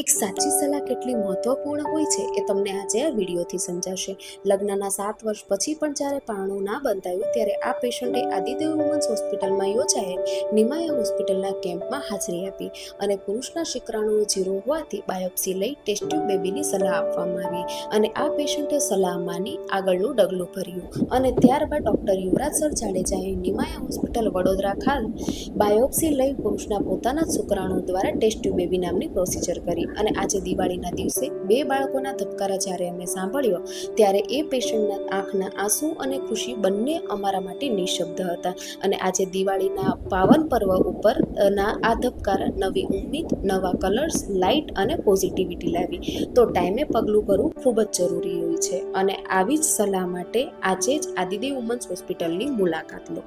એક સાચી સલાહ કેટલી મહત્વપૂર્ણ હોય છે એ તમને આજે આ વિડીયોથી સમજાશે લગ્નના સાત વર્ષ પછી પણ જ્યારે પારણું ના બંધાયું ત્યારે આ પેશન્ટે આદિદેવ વુમન્સ હોસ્પિટલમાં યોજાયેલ નિમાયા હોસ્પિટલના કેમ્પમાં હાજરી આપી અને પુરુષના શુક્રાણુઓ જીરો હોવાથી બાયોપ્સી લઈ ટેસ્ટ બેબીની સલાહ આપવામાં આવી અને આ પેશન્ટે સલાહ માની આગળનું ડગલું ભર્યું અને ત્યારબાદ ડૉક્ટર યુવરાજ સર જાડેજાએ નિમાયા હોસ્પિટલ વડોદરા ખાલ બાયોપ્સી લઈ પુરુષના પોતાના શુક્રાણુ દ્વારા ટેસ્ટ બેબી નામની પ્રોસિજર કરી. અને આજે દિવાળીના દિવસે બે બાળકોના ધબકારા જ્યારે અમે સાંભળ્યો, ત્યારે એ પેશન્ટના આંખના આંસુ અને ખુશી બંને અમારા માટે નિશબ્દ હતા. અને આજે દિવાળીના પાવન પર્વ ઉપર ના આ ધબકારા નવી ઉમ્મીદ, નવા કલર્સ, લાઇટ અને પોઝિટિવિટી લાવી. તો ટાઈમે પગલું ભરવું ખૂબ જ જરૂરી હોય છે. અને આવી જ સલાહ માટે આજે જ આદિદેવ વુમન્સ હોસ્પિટલની મુલાકાત લો.